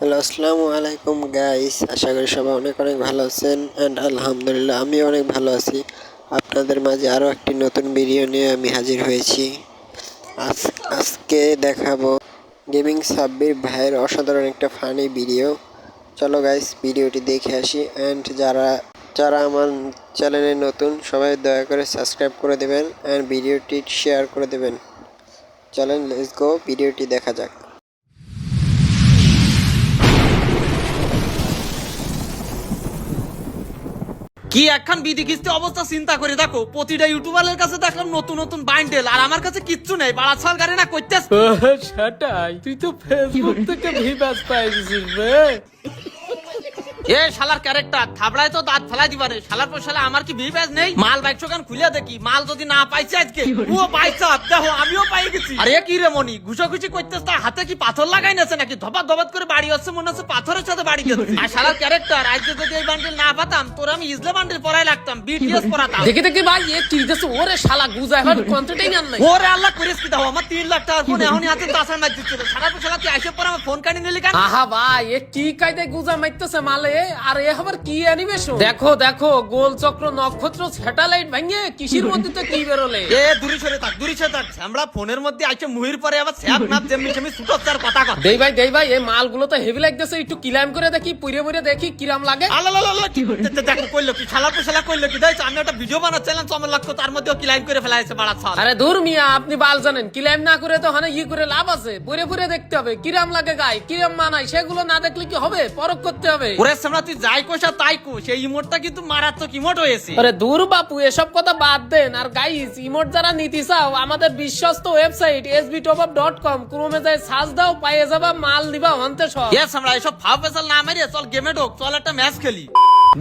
Hello আসসালামু আলাইকুম guys আশা করি সবাই অনেক অনেক ভালো আছেন। অ্যান্ড আলহামদুলিল্লাহ আমি অনেক ভালো আছি। আপনাদের মাঝে আরও একটি নতুন ভিডিও নিয়ে আমি হাজির হয়েছি। আজ, আজকে দেখাবো গেমিং সাব্বির ভাইয়ের অসাধারণ একটা ফানি ভিডিও চলো গাইস ভিডিওটি দেখে আসি। অ্যান্ড যারা যারা আমার চ্যানেলে নতুন, সবাই দয়া করে সাবস্ক্রাইব করে দেবেন। অ্যান্ড ভিডিওটি শেয়ার করে দেবেন। চলেন লেটস গো ভিডিওটি দেখা যাক। কি একখান বিধি কিস্তি অবস্থা চিন্তা করে দেখো? প্রতিটা ইউটিউবারের কাছে দেখলাম নতুন নতুন বাইন্ডেল আর আমার কাছে কিচ্ছু নেই। বাড়া ছাল গাড়ি না করতেছ সেটাই। তুই তো ফেসবুক থেকে ভিবাস পাইছিস রে। এ শালার ক্যারেক্টার থাবড়ায় তো দাঁত ফেলাই দিবারে শালার পর শালা আমার কি বিবেজ নেই? মাল বাইক চোখান খুলে দেখি মাল যদি না পাইছে আজকে ও পাইছে দেখো আমিও পাই গেছি। আরে কি রে মনি ঘুষাঘুষি করতেছ তার হাতে কি পাথর লাগাই নাছে নাকি? ধপাত ধপাত করে বাড়ি হচ্ছে মনে হচ্ছে পাথরের সাথে বাড়ি গেছে। আর শালার ক্যারেক্টার আজকে যদি এই বান্ডেল না পাতাম তোর আমি ইসলে বান্ডেল পরাই লাগতাম বিটিএস পরাতাম। দেখে দেখে ভাই এ কি দেছে ওরে শালা গুজা এখন কন্টেন্ট নাই। ওরে আল্লাহ করিস কি? দাও আমার তিন লাখ টাকার ফোন এখনই হাতে তাসার মার দিচ্ছিল সারা পর সারা তুই আইসে পর আমার ফোন কাটি নিলি কেন? আহা ভাই এ কি কায়দায় গুজা মারতেছে মালে? আর এ আবার কি অ্যানিমেশন দেখো দেখো গোল চক্র নক্ষত্র স্যাটেলাইট ভাঙিয়ে কিসির মধ্যে তো কি বেরোলে? এ দূরে সরে থাক দূরে সরে থাক। আমরা ফোনের মধ্যে আইসে মুহির পরে আবার স্যাপ নাপ তার কথা কর দেই ভাই দেই ভাই এই মালগুলো তো হেভি লাগতেছে একটু কিলাম করে দেখি পুড়ে পুড়ে দেখি কিরাম লাগে। আল্লাহ আল্লাহ আল্লাহ কি দেখো কইলো কি শালা পোশালা কইলো কি? দাইছ আমি একটা ভিডিও বানাচ্ছিলাম চমন লাগতো তার মধ্যে কি লাইভ করে ফেলাইছে বাড়া ছাল। আরে দূর মিয়া আপনি বাল জানেন কিলাম না করে তো হানে ই করে লাভ আছে। পুরে পুরে দেখতে হবে কিরাম লাগে গায়ে কিরাম মানায় সেগুলো না দেখলে কি হবে? পরখ করতে হবে। ওরে সামনা তুই যাই কোষা তাই কো সেই ইমোটটা কিন্তু মারাত্মক ইমোট হয়েছে। আরে দূর বাপু এসব কথা বাদ দেন। আর গাইস ইমোট যারা নিতে চাও আমাদের বিশ্বস্ত website SB top up dot com ক্রোমে যাই সার্চ দাও পাইয়ে যাবা মাল দিবা হন্তে সব। ইয়েস আমরা এসব ফাও ফেসাল না মারিয়ে চল গেমে ঢোক চল একটা ম্যাচ খেলি।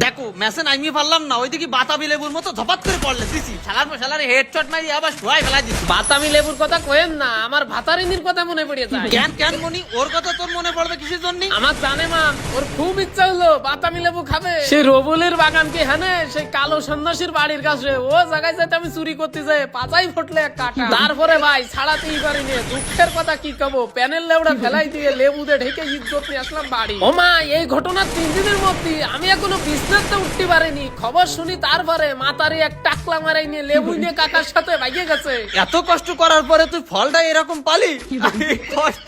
দেখো ম্যাচে নামিয়ে পারলাম না ওইদিকে বাতাবি লেবুর মতো ধপাত করে পড়লে দিছি। শালার পর শালার হেডশট মারি আবার শুয়াই ফেলাই দিছি। বাতামি লেবুর কথা কয়েন না আমার ভাতারিনীর কথা মনে পড়ে যায়। কেন কেন মনি? ওর কথা তোর মনে পড়বে কিসের জন্য? আমার জানে মা ওর খুব ইচ্ছা হলো বাতামি লেবু খাবে। সেই রবুলের বাগান কি হ্যাঁ সেই কালো সন্ন্যাসীর বাড়ির কাছে ও জায়গায় যাইতে আমি চুরি করতে যাই পাচাই ফুটলে এক কাটা। তারপরে ভাই ছাড়াতেই পারিনি দুঃখের কথা কি কব? প্যানেল লেবুটা ফেলাই দিয়ে লেবু দিয়ে ঢেকে ইজ্জত নিয়ে আসলাম বাড়ি। ও মা এই ঘটনা তিন দিনের মধ্যে আমি এখনও বিজনেসটা উঠতে পারিনি। খবর শুনি তারপরে মাতারি এক টাকলা মারাই নিয়ে লেবু নিয়ে কাকার সাথে ভাগিয়ে গেছে। এত কষ্ট করার পরে তুই ফলটা এরকম পালি? কষ্ট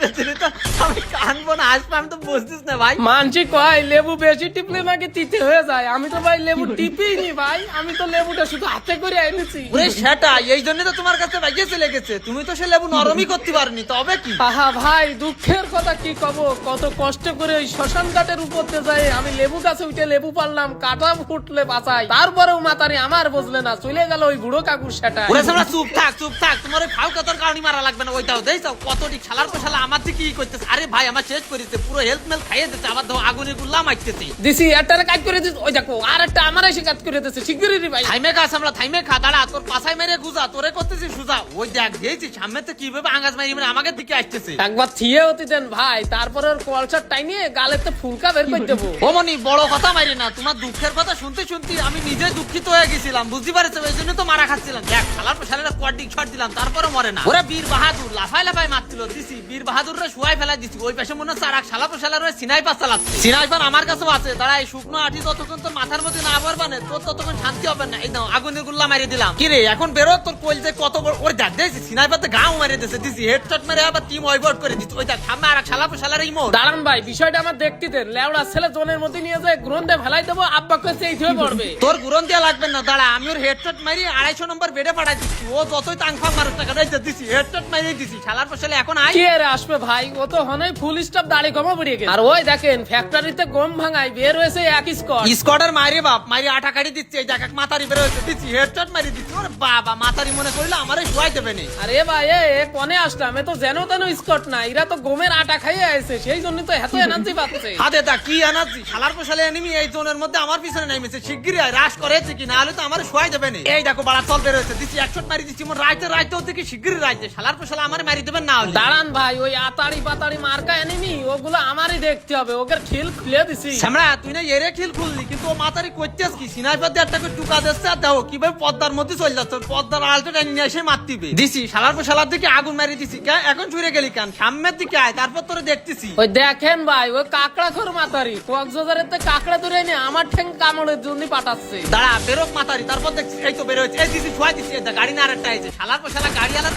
আসব আমি তো বুঝতিস না ভাই। মানছি কয় লেবু বেশি টিপলে নাকি তিতে হয়ে যায়। আমি তো ভাই লেবু টিপিই নি ভাই আমি তো লেবুটা শুধু হাতে করে এনেছি। ওরে সেটা এই জন্য তো তোমার কাছে ভাগ্যে চলে গেছে তুমি তো সে লেবু নরমই করতে পারনি তবে কি? আহা ভাই দুঃখের কথা কি কব? কত কষ্ট করে ওই শ্মশান ঘাটের উপর দিয়ে যাই আমি লেবু গাছে উঠে লেবু পারলাম কাটা ফুটলে বাঁচাই। তারপরেও মাতারি আমার বুঝলে না চলে গেল ওই বুড়ো কাকুর সেটা ওরে সামনে চুপ থাক চুপ থাক। তোমার ওই ফাউ কথার কারণে মারা লাগবে না ওইটাও দেখছ কতটি শালার পর শালা আমার থেকে কি করতেছে। আরে ভাই আমার শেষ করেছে পুরো হেলথ মেল খাইয়ে দিচ্ছে আবার ধর আগুনে গুল্লা মারতেছে। দিছি একটারে কাজ করে দিস ওই দেখো আর একটা আমার এসে কাজ করে দিচ্ছে শিগগিরই রে ভাই। থাইমে খা সামলা থাইমে খা দাঁড়া তোর পাশায় মেরে গুজা তোরে করতেছি সুজা। ওই দেখ দিয়েছি সামনে তো কীভাবে আঙ্গাজ মারি মানে আমাকে দিকে আসতেছে। একবার থিয়ে হতে দেন ভাই তারপরে ওর কলসার টাইনিয়ে গালে তো ফুলকা বের করে দেবো। ও মনি বড় কথা মারি না তোমার দুঃখের কথা শুনতে শুনতে আমি নিজে দুঃখিত হয়ে গেছিলাম বুঝতে পারছ? ওই জন্য তো মারা খাচ্ছিলাম। দেখ শালার শালার কোয়ার্ডিং শট দিলাম তারপরে মরে না। ওরা বীর বাহাদুর লাফাই লাফাই মারছিল দিছি বীর বাহাদুর রে শুয়াই ফেলাই দিছি ওই পাশে মনে হচ্ছে আর এক শালা শালার ওই সিনাইপার চালাচ্ছে। সিনাইপার আমার কাছেও আছে। দাঁড়া এই শুকনো আঠি যতক্ষণ তোর মাথার মধ্যে না পারবানে তোর ততক্ষণ শান্তি হবে না। এই দাও আগুনের গুল্লা মারিয়ে দিলাম। কি রে এখন বেরো তোর কোল যে কত বড় ওই দেখ দেখছি সিনাইপার তো গাও মারিয়ে দিছে দিছি। হেডশট মেরে আবার টিম ওয়াইবোর্ড করে দিচ্ছে ওই দেখ সামনে আর শালা শালার এই মোড়। দাঁড়ান ভাই বিষয়টা আমার দেখতে দেন। লেওড়া ছেলে জনের মধ্যে নিয়ে যায় গ্রন্থে ফেলাই দেবো আব্বা কাছে এই হয়ে পড়বে। তোর গুরন দিয়া লাগবে না দাঁড়া আমি ওর হেডশট মারি আড়াইশো নম্বর বেডে পাঠাই দিচ্ছি। ও যতই তাংফা মারুক টাকা দিছি হেডশট মারিয়ে দিছি। শালার পর শালা এখন আই কে রে আসবে ভাই? ও তো হনাই ফুল স্টপ দাড়ি কমা পড়িয়ে গেছে আর ওই দেখেন ফ্যাক্টরিতে গম ভাঙাই বের হয়েছে এক স্কট স্কোয়াডের মারি বাপ মারি আটা কাটি দিচ্ছে দেখ মাতারি বের হয়েছে দিচ্ছি হেডশট মারি দিচ্ছি। ওরে বাবা মাতারি মনে করলে আমারে শুয়াই দেবে নি। আরে ভাই এ এ কনে আসলাম এ তো যেন তেন স্কট না এরা তো গমের আটা খাইয়ে আছে সেই জন্য তো এত এনার্জি পাচ্ছে। হাতে দা কি এনার্জি শালার পর শালা এনিমি এই জোনের মধ্যে আমার পিছনে নেমেছে শিগগিরই আয়, রাশ করেছে কি না হলে তো আমার শোয়াই দেবে না। এই দেখো বাড়া চল বের হয়েছে দিচ্ছি একশো মারি দিচ্ছি মোর রাইতে রাইতেও দেখি শিগগিরই রাইতে। শালার পর শালা আমার মারি দেবেন না হলে। দাঁড়ান ভাই ওই আতাড়ি পাতাড়ি মার্কা এনেনি ওগুলো আমারই দেখতে হবে। ওকে খিল খুলে দিছি। শ্যামরা তুই না এরে খিল খুললি কিন্তু ও মাতারি করতেস কি? সিনাইপার দিয়ে একটা করে টুকা দিচ্ছে আর দেখো কীভাবে পদ্মার মধ্যে চলে যাচ্ছে। পদ্মার আলটা টেনে নিয়ে এসে মারতিবে দিছি শালার পর শালার দিকে আগুন মারি দিছি। কেন এখন ছুড়ে গেলি কেন? সামনের দিকে আয় তারপর তোরে দেখতেছি। ওই দেখেন ভাই ওই কাকড়া খোর মাতারি কক্সবাজারের তো কাকড়া ধরে এনে আমার ঠেং কামড়ের জন্য পাঠাচ্ছে। দাঁড়া বেরোক মাতারি তারপর দেখছি এই তো বের হয়েছে। এই দিদি ছুয়াই দিচ্ছি এই গাড়ি না আরেকটা আছে শালার পর শালা গাড়ি আলার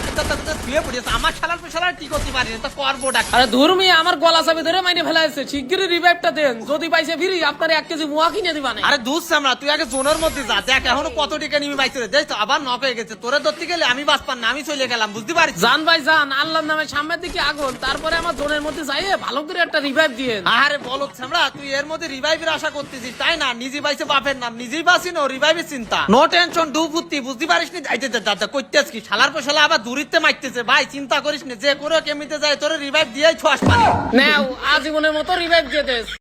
ধুয়ে পড়েছে আমার শালার পর শালার কি করতে পারি তো করব ডাক। আরে ধর্মী আমার গলা ধরে মাইনে ফেলাইছে শিগগিরই রিভাইভটা দেন। যদি পাইছে ফিরি আপনার এক কেজি মুয়া কিনে দিবা না আরে সামরা তুই আগে জোনের মধ্যে যা। দেখ এখনও কত টিকা নিবি বাইছে দেখ তো আবার নক হয়ে গেছে। তোরে ধরতে গেলে আমি না আমি চলে গেলাম বুঝতে পারিস? জান ভাই জান আল্লাহর নামে সামনের দিকে আগুন। তারপরে আমার জোনের মধ্যে যাইয়ে ভালো করে একটা রিভাইভ দিয়ে আরে বলো সামরা তুই এর মধ্যে রিভাইভের আশা করতেছিস তাই না? নিজে বাইছে বাপের নাম নিজেই বাসি নো রিভাইভের চিন্তা। নো টেনশন ডু ফুত্তি বুঝতে পারিস নি যাইতে দাদা কইতেছ কি? শালার পর শালা আবার দূরিতে মারতেছে। ভাই চিন্তা করিস না যে করে কেমিতে যায় তোরে রিভাইভ দিয়েই ছোয়াস পানি নেও আজীবনের মতো রিভাইভ দিয়ে